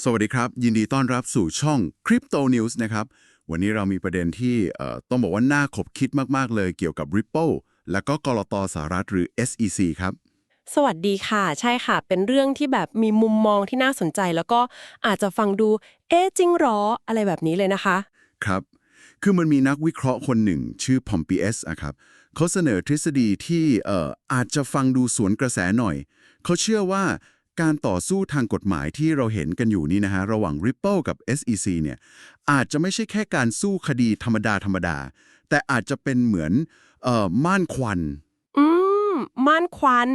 สวัสดีครับ ยินดีต้อนรับสู่ช่อง Crypto News นะครับ วันนี้เรามีประเด็นที่เอ่อต้องบอกว่าน่าขบคิดมาก ๆ เลยเกี่ยวกับ Ripple และก็กรตสหรัฐหรือ SEC ครับ สวัสดีค่ะ ใช่ค่ะ เป็นเรื่องที่แบบมีมุมมองที่น่าสนใจ แล้วก็อาจจะฟังดู เอ๊ะจริงเหรอ อะไรแบบนี้เลยนะคะ ครับ คือมันมีนักวิเคราะห์คนหนึ่ง ชื่อ p o m p อ s อะครับเขาเสนอทฤษฎีที่เอ่ออาจจะฟังดูสวนกระแสหน่อย เขาเชื่อว่า การต่อสู้ทางกฎหมายที่เราเห็นกันอยู่นี่นะฮะ ระหว่าง Ripple กับ SEC เนี่ยอาจจะไม่ใช่แค่การสู้คดีธรรมดาธรรมดา แต่อาจจะเป็นเหมือนเอ่อม่านควัน อืม ม่านควัน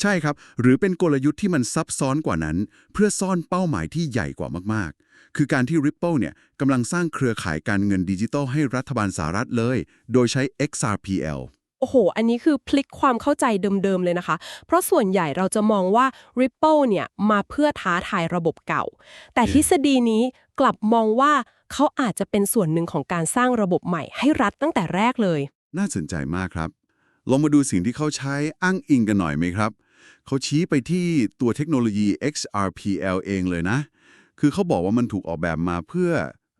ใช่ครับ หรือเป็นกลยุทธ์ที่มันซับซ้อนกว่านั้น เพื่อซ่อนเป้าหมายที่ใหญ่กว่ามากๆคือการที่ Ripple เนี่ยกำลังสร้างเครือข่ายการเงินดิจิทัลให้รัฐบาลสหรัฐเลย โดยใช้ XRPL โอ้โห อันนี้คือพลิกความเข้าใจเดิมๆเลยนะคะ เพราะส่วนใหญ่เราจะมองว่า Ripple เนี่ยมาเพื่อท้าทายระบบเก่า แต่ทฤษฎีนี้กลับมองว่าเขาอาจจะเป็นส่วนหนึ่งของการสร้างระบบใหม่ให้รัฐตั้งแต่แรกเลย น่าสนใจมากครับ ลองมาดูสิ่งที่เขาใช้อ้างอิงกันหน่อยไหมครับ เขาชี้ไปที่ตัวเทคโนโลยี XRPL เองเลยนะ คือเขาบอกว่ามันถูกออกแบบมาเพื่อ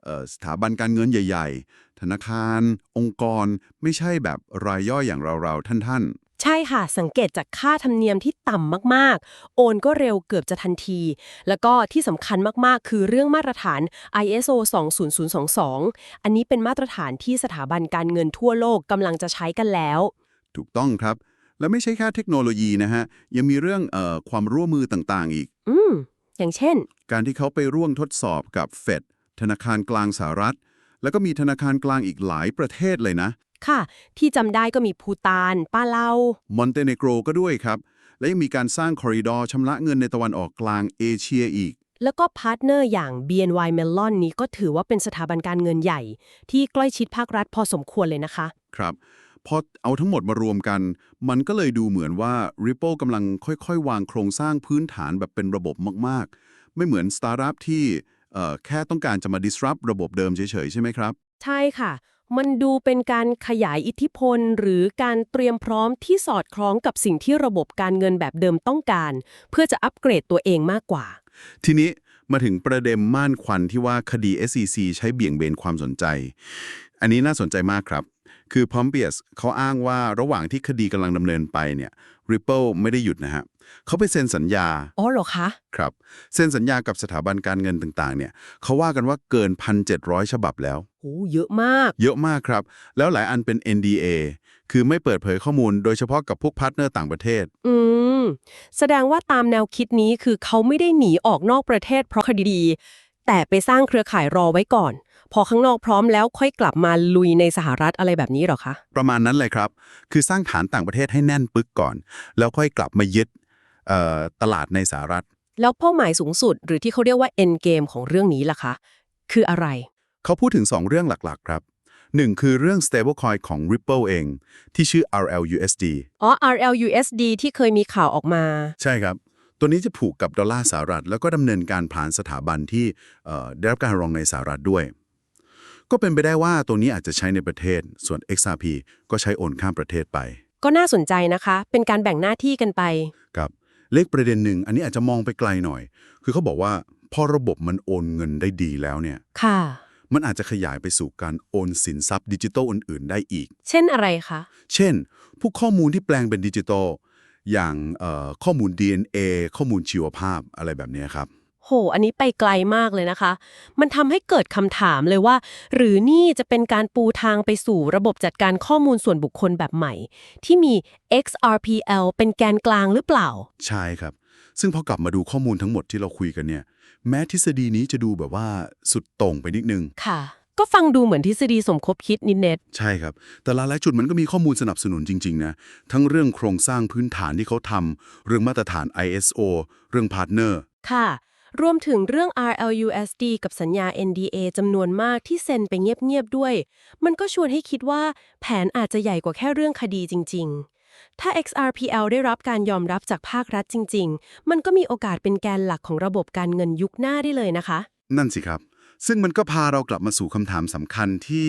เออสถาบันการเงินใหญ่ๆ ธนาคาร องค์กร ไม่ใช่แบบรายย่อยอย่างเราๆ ท่านใช่ค่ะ สังเกตจากค่าธรรมเนียมที่ต่ำมากๆ โอนก็เร็วเกือบจะทันที แล้วก็ที่สำคัญมากๆ คือเรื่องมาตรฐาน ISO 20022 อันนี้เป็นมาตรฐานที่สถาบันการเงินทั่วโลกกำลังจะใช้กันแล้วๆถูกต้องครับ และไม่ใช่แค่เทคโนโลยีนะฮะ ยังมีเรื่องเออความร่วมมือต่างๆ อีก อืม อย่างเช่น การที่เขาไปร่วมทดสอบกับเฟดธนาคารกลางสหรัฐ แล้วก็มีธนาคารกลางอีกหลายประเทศเลยนะ ค่ะ ที่จำได้ก็มีภูตานป้าเล่ามอนเตเนโกรก็ด้วยครับ และยังมีการสร้างคอริดอร์ชำระเงินในตะวันออกกลางเอเชียอีก แล้วก็พาร์ทเนอร์อย่าง BNY Mellon นี้ก็ถือว่าเป็นสถาบันการเงินใหญ่ ที่ใกล้ชิดภาครัฐพอสมควรเลยนะคะ ครับพอเอาทั้งหมดมารวมกัน มันก็เลยดูเหมือนว่า Ripple กำลังค่อยๆ วางโครงสร้างพื้นฐานแบบเป็นระบบมากๆ ไม่เหมือนสตาร์ทอัพที่เอ่อ แค่ต้องการจะมา disrupt ระบบเดิมเฉยๆ ใช่ไหมครับ ใช่ค่ะ มันดูเป็นการขยายอิทธิพล หรือการเตรียมพร้อมที่สอดคล้องกับสิ่งที่ระบบการเงินแบบเดิมต้องการ เพื่อจะอัปเกรดตัวเองมากกว่า ทีนี้มาถึงประเด็นม่านควันที่ว่าคดี SEC ใช้เบี่ยงเบนความสนใจ อันนี้น่าสนใจมากครับ คือพอมเปียสเขาอ้างว่าระหว่างที่คดีกำลังดำเนินไปเนี่ย Ripple ไม่ได้หยุดนะฮะเขาไปเซ็นสัญญา อ๋อเหรอคะ ครับ เซ็นสัญญากับสถาบันการเงินต่างๆ เนี่ยเขาว่ากันว่าเกิน 1,700 ฉบับแล้วโหเยอะมาก เยอะมากครับ แล้วหลายอันเป็น NDA คือไม่เปิดเผยข้อมูลโดยเฉพาะกับพวกพาร์ทเนอร์ต่างประเทศ อืม แสดงว่าตามแนวคิดนี้คือเขาไม่ได้หนีออกนอกประเทศเพราะคดีดีแต่ไปสร้างเครือข่ายรอไว้ก่อน พอข้างนอกพร้อมแล้วค่อยกลับมาลุยในสหรัฐอะไรแบบนี้เหรอคะ ประมาณนั้นเลยครับ คือสร้างฐานต่างประเทศให้แน่นปึกก่อน แล้วค่อยกลับมายึดเอ่อตลาดในสหรัฐ แล้วเป้าหมายสูงสุดหรือที่เขาเรียกว่า end game ของเรื่องนี้ล่ะคะ คืออะไร เขาพูดถึง 2 เรื่องหลักๆ ครับ1คือเรื่อง stablecoin ของ Ripple เอง ที่ชื่อ RLUSD อ๋อ RLUSD ที่เคยมีข่าวออกมา ใช่ครับ ตัวนี้จะผูกกับดอลลาร์สหรัฐ แล้วก็ดำเนินการผ่านสถาบันที่เอ่อได้รับการรองในสหรัฐด้วย ก็เป็นไปได้ว่าตัวนี้อาจจะใช้ในประเทศ ส่วน XRP ก็ใช้โอนข้ามประเทศไป ก็น่าสนใจนะคะ เป็นการแบ่งหน้าที่กันไป ครับเลขประเด็นหนึ่ง อันนี้อาจจะมองไปไกลหน่อย คือเขาบอกว่าพอระบบมันโอนเงินได้ดีแล้วเนี่ย ค่ะ มันอาจจะขยายไปสู่การโอนสินทรัพย์ดิจิทัลอื่น ๆ ได้อีก เช่นอะไรคะ เช่น พวกข้อมูลที่แปลงเป็นดิจิทัล อย่างเอ่อข้อมูล DNA ข้อมูลชีวภาพอะไรแบบเนี้ยครับ โห อันนี้ไปไกลมากเลยนะคะ มันทำให้เกิดคำถามเลยว่า หรือนี่จะเป็นการปูทางไปสู่ระบบจัดการข้อมูลส่วนบุคคลแบบใหม่ ที่มี XRPL เป็นแกนกลางหรือเปล่า ใช่ครับ ซึ่งพอกลับมาดูข้อมูลทั้งหมดที่เราคุยกันเนี่ย แม้ทฤษฎีนี้จะดูแบบว่าสุดโต่งไปนิดนึง ค่ะ ก็ฟังดูเหมือนทฤษฎีสมคบคิดนิดเน็ตใช่ครับ แต่หลายๆจุดมันก็มีข้อมูลสนับสนุนจริงๆนะ ทั้งเรื่องโครงสร้างพื้นฐานที่เขาทำเรื่องมาตรฐาน ISO เรื่องพาร์ทเนอร์ ค่ะ รวมถึงเรื่อง RLUSD กับสัญญา NDA จำนวนมากที่เซ็นไปเงียบๆด้วย มันก็ชวนให้คิดว่าแผนอาจจะใหญ่กว่าแค่เรื่องคดีจริง ๆถ้า XRPL ได้รับการยอมรับจากภาครัฐจริง ๆ มันก็มีโอกาสเป็นแกนหลักของระบบการเงินยุคหน้าได้เลยนะคะ นั่นสิครับ ซึ่งมันก็พาเรากลับมาสู่คำถามสำคัญที่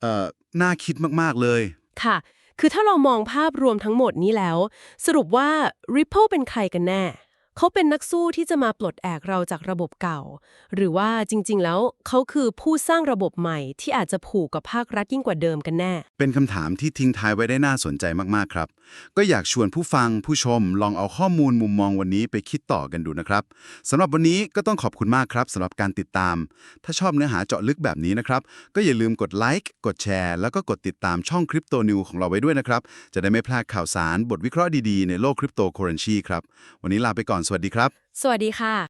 เอ่อน่าคิดมาก ๆ เลย ค่ะ คือถ้าเรามองภาพรวมทั้งหมดนี้แล้ว สรุปว่า Ripple เป็นใครกันแน่ เขาเป็นนักสู้ที่จะมาปลดแอกเราจากระบบเก่า หรือว่าจริง ๆ แล้วเขาคือผู้สร้างระบบใหม่ที่อาจจะผูกกับภาครัฐยิ่งกว่าเดิมกันแน่ เป็นคำถามที่ทิ้งท้ายไว้ได้น่าสนใจมาก ๆ ครับ ก็อยากชวนผู้ฟังผู้ชมลองเอาข้อมูลมุมมองวันนี้ไปคิดต่อกันดูนะครับสำหรับวันนี้ก็ต้องขอบคุณมากครับสำหรับการติดตาม ถ้าชอบเนื้อหาเจาะลึกแบบนี้นะครับ ก็อย่าลืมกดไลค์กดแชร์แล้วก็กดติดตามช่องคริปโตนิวของเราไว้ด้วยนะครับ จะได้ไม่พลาดข่าวสารบทวิเคราะห์ดีๆในโลกคริปโตเคอเรนซีครับวันนี้ลาไปก่อนสวัสดีครับ สวัสดีค่ะ